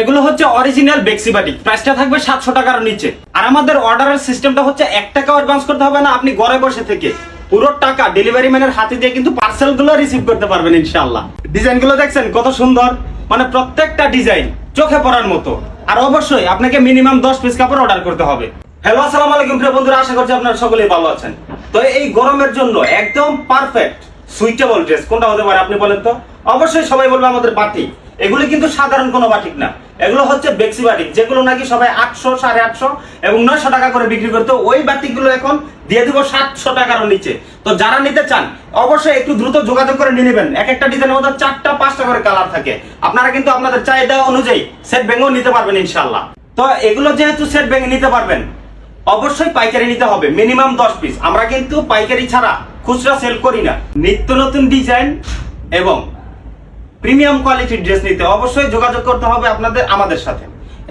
এগুলো হচ্ছে original বেক্সি batik প্রাইসটা থাকবে সাতশো টাকার নিচে। আর আমাদের অর্ডারের সিস্টেমটা হচ্ছে এক টাকা অ্যাডভান্স করতে হবে না, আপনি ঘরে বসে থেকে। পুরো টাকা ডেলিভারি ম্যানের হাতে দিয়ে কিন্তু পার্সেলগুলো রিসিভ করতে পারবেন ইনশাআল্লাহ। ডিজাইনগুলো দেখছেন, কত সুন্দর। মানে প্রত্যেকটা ডিজাইন চোখে পড়ার মতো। আর অবশ্যই আপনাকে মিনিমাম দশ পিস কাপড় অর্ডার করতে হবে। হ্যালো আসসালামু আলাইকুম প্রিয় বন্ধুরা, আশা করছি আপনারা সকলেই ভালো আছেন। তো এই গরমের জন্য একদম পারফেক্ট সুইটেবল ড্রেস কোনটা হতে পারে আপনি বলেন তো? অবশ্যই সবাই বলবে আমাদের বাটি এগুলি কিন্তু সাধারণ কোনো বাটিক না। এগুলো হচ্ছে বেক্সি বাটিক যেগুলো নাকি সবাই আটশো, সাড়ে আটশো এবং নয়শো টাকা করে বিক্রি করতো। ওই বাটিকগুলো এখন দিয়ে দিব সাতশো টাকার নিচে। তো যারা নিতে চান, অবশ্যই একটু দ্রুত যোগাযোগ করে নিয়ে নেবেন। এক একটা ডিজাইনের মধ্যে চারটা, পাঁচটা করে কালার থাকে। আপনারা কিন্তু আপনাদের চাহিদা অনুযায়ী সেট ভেঙেও নিতে পারবেন ইনশাল্লাহ তো এগুলো যেহেতু সেট ভেঙে নিতে পারবেন, অবশ্যই পাইকারি নিতে হবে মিনিমাম দশ পিস আমরা কিন্তু পাইকারি ছাড়া খুচরা সেল করি না। নিত্য নতুন ডিজাইন এবং প্রিমিয়াম কোয়ালিটির ড্রেস নিতে অবশ্যই যোগাযোগ করতে হবে আপনাদের, আমাদের সাথে।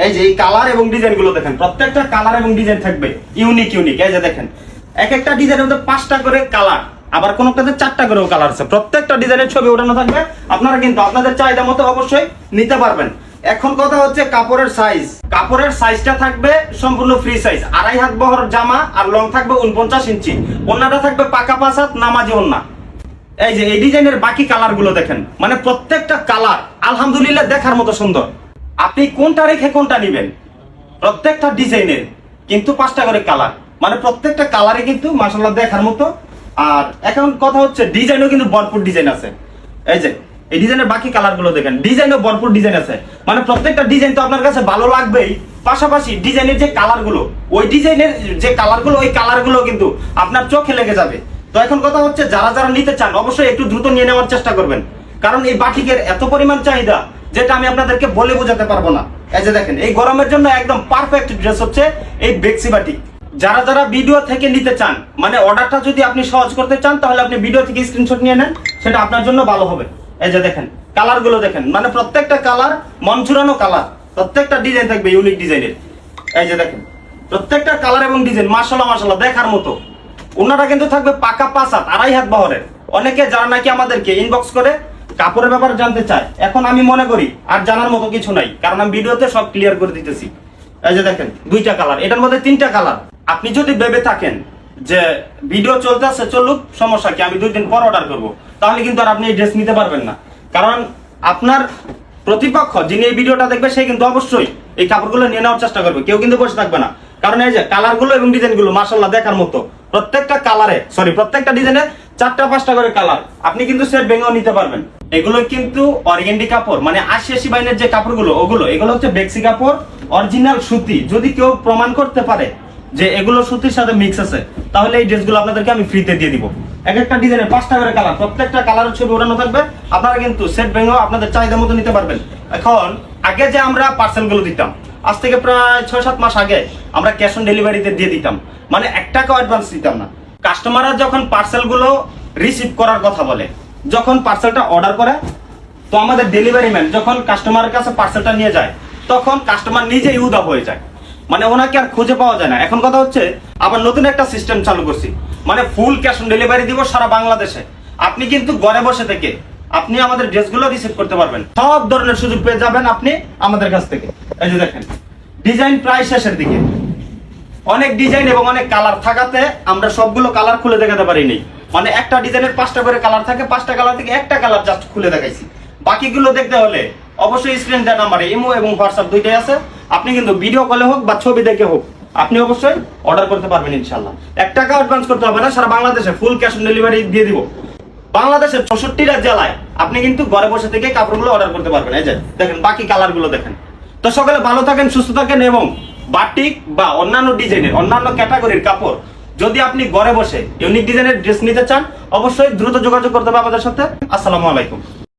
এই যে এই কালার এবং ডিজাইনগুলো দেখেন, প্রত্যেকটা কালার এবং ডিজাইন থাকবে, ইউনিক ইউনিক। এই যে দেখেন, এক একটা ডিজাইনের মধ্যে পাঁচটা করে কালার, আবার কোনোটাতে চারটা করেও কালার আছে। প্রত্যেকটা ডিজাইনের ছবি ওঠানো থাকবে, আপনারা কিন্তু আপনাদের চাহিদা মতো অবশ্যই নিতে পারবেন। এখন কথা হচ্ছে কাপড়ের সাইজ কাপড়ের সাইজটা থাকবে সম্পূর্ণ ফ্রি সাইজ আড়াই হাত বহর জামা আর লং থাকবে উনপঞ্চাশ ইঞ্চি। ওন্নাটা থাকবে পাকা পাঁচ হাত নামাজি ওন্না। এই যে এই ডিজাইনের বাকি কালারগুলো দেখেন। মানে প্রত্যেকটা কালার আলহামদুলিল্লাহ দেখার মতো সুন্দর। আপনি কোনটা রেখে কোনটা নিবেন? প্রত্যেকটা ডিজাইনের কিন্তু পাঁচটা করে কালার মানে প্রত্যেকটা কালারে কিন্তু মাসাল্লাহ দেখার মতো। আর এখন কথা হচ্ছে ডিজাইনও কিন্তু ভরপুর ডিজাইন আছে। এই যে, এই ডিজাইনের বাকি কালারগুলো দেখেন। ডিজাইনও ভরপুর ডিজাইন আছে। মানে প্রত্যেকটা ডিজাইন তো আপনার কাছে ভালো লাগবেই। পাশাপাশি ডিজাইনের যে কালারগুলো, ওই ডিজাইনের যে কালারগুলো, ওই কালারগুলো কিন্তু আপনার চোখে লেগে যাবে। তো এখন কথা হচ্ছে যারা যারা নিতে চান, অবশ্যই একটু দ্রুত নিয়ে নেওয়ার চেষ্টা করবেন। কারণ এই বাটিকের এত পরিমাণ চাহিদা, যেটা আমি আপনাদেরকে বলে বোঝাতে পারব না। এই যে দেখেন, এই গরমের জন্য একদম পারফেক্ট ড্রেস হচ্ছে এই বেক্সি বাটিক যারা যারা ভিডিও থেকে নিতে চান মানে অর্ডারটা যদি আপনি সহজ করতে চান, তাহলে আপনি ভিডিও থেকে স্ক্রিনশট নিয়ে নেন, সেটা আপনার জন্য ভালো হবে। এই যে দেখেন কালারগুলো দেখেন মানে প্রত্যেকটা কালার মন চুরানো কালার প্রত্যেকটা ডিজাইন থাকবে ইউনিক ডিজাইনের এই যে দেখেন, প্রত্যেকটা কালার এবং ডিজাইন মাসাল্লাহ মাসাল্লাহ দেখার মতো। ওনারা কিন্তু থাকবে পাকা পাঁচ হাত, আড়াই হাত বহরের। অনেকে যারা নাকি আমাদেরকে ইনবক্স করে, কাপড়ের ব্যাপারে জানতে চায়। এখন আমি মনে করি, আর জানার মতো কিছু নাই, কারণ আমি ভিডিওতে সব ক্লিয়ার করে দিতেছি। এই যে দেখেন, দুইটা কালার এটার মধ্যে তিনটা কালার আপনি যদি ভেবে থাকেন যে ভিডিও চলতে আছে, চলুক, সমস্যা কি, আমি দুই দিন পর অর্ডার করব, তাহলে কিন্তু আর আপনি এই ড্রেস নিতে পারবেন না। কারণ আপনার প্রতিপক্ষ, যিনি এই ভিডিওটা দেখবে, সে কিন্তু অবশ্যই এই কাপড়গুলো নিয়ে নেওয়ার চেষ্টা করবে, কেউ কিন্তু বসে থাকবে না। কারণ এই যে কালারগুলো এবং ডিজাইনগুলো মার্শাল্লাহ দেখার মতো। প্রত্যেকটা কালারে সরি প্রত্যেকটা ডিজাইনে চারটা পাঁচটা করে কালার আপনি কিন্তু সেট ভেঙেও নিতে পারবেন। এগুলো কিন্তু অর্গেন্ডি কাপড় মানে আশি আশি বাইনের যে কাপড়গুলো, ওগুলো, এগুলো হচ্ছে বেক্সি কাপড় অরিজিনাল সুতি। যদি কেউ প্রমাণ করতে পারে যে এগুলো সুতির সাথে মিক্স আছে, তাহলে এই ড্রেসগুলো আপনাদেরকে আমি ফ্রিতে দিয়ে দিব। এক একটা ডিজাইনের পাঁচটা করে কালার প্রত্যেকটা কালারের ছবি ওঠানো থাকবে। আপনারা কিন্তু সেট ভেঙেও আপনাদের চাহিদা মতো নিতে পারবেন। এখন, আগে যে আমরা পার্সেলগুলো দিতাম আজ থেকে প্রায় ছয়, সাত মাস আগে আমরা ক্যাশ অন ডেলিভারিতে দিয়ে দিতাম। মানে এক টাকা অ্যাডভান্স দিতাম না। কাস্টমাররা যখন পার্সেলগুলো রিসিভ করার কথা বলে, যখন পার্সেলটা অর্ডার করে, তো আমাদের ডেলিভারি ম্যান যখন কাস্টমারের কাছে পার্সেলটা নিয়ে যায়, তখন কাস্টমার নিজেই উদা হয়ে যায়। মানে ওনাকে আর খুঁজে পাওয়া যায় না। এখন কথা হচ্ছে, আবার নতুন একটা সিস্টেম চালু করছি। মানে ফুল ক্যাশ অন ডেলিভারি দিব সারা বাংলাদেশে। আপনি কিন্তু ঘরে বসে থেকে আপনি আমাদের ড্রেসগুলো রিসিভ করতে পারবেন। সব ধরনের সুযোগ পেয়ে যাবেন আপনি আমাদের কাছ থেকে। এই যে দেখেন, ডিজাইন প্রায় শেষের দিকে। অনেক ডিজাইন এবং অনেক কালার থাকাতে আমরা সবগুলো কালার খুলে দেখাতে পারিনি। মানে একটা ডিজাইনের পাঁচটা করে কালার থাকে, পাঁচটা কালার থেকে একটা কালার জাস্ট খুলে দেখাইছি। বাকিগুলো দেখতে হলে অবশ্যই স্ক্রিন দেওয়া নাম্বারে ইমো এবং হোয়াটসঅ্যাপ দুইটাই আছে। আপনি কিন্তু ভিডিও কলে হোক বা ছবি দেখে হোক, আপনি অবশ্যই অর্ডার করতে পারবেন ইনশাল্লাহ এক টাকা অ্যাডভান্স করতে হবে না, সারা বাংলাদেশে ফুল ক্যাশ অন ডেলিভারি দিয়ে দিব। বাংলাদেশের চৌষট্টিটা জেলায় আপনি কিন্তু ঘরে বসে থেকে কাপড়গুলো অর্ডার করতে পারবেন। এই যে, দেখেন, বাকি কালারগুলো দেখেন। তো সকালে ভালো থাকেন, সুস্থ থাকেন এবং বাটিক বা অন্যান্য ডিজাইনের, অন্যান্য ক্যাটাগরির কাপড় যদি আপনি ঘরে বসে ইউনিক ডিজাইনের ড্রেস নিতে চান, অবশ্যই দ্রুত যোগাযোগ করতে হবে আমাদের সাথে। আসসালামু আলাইকুম।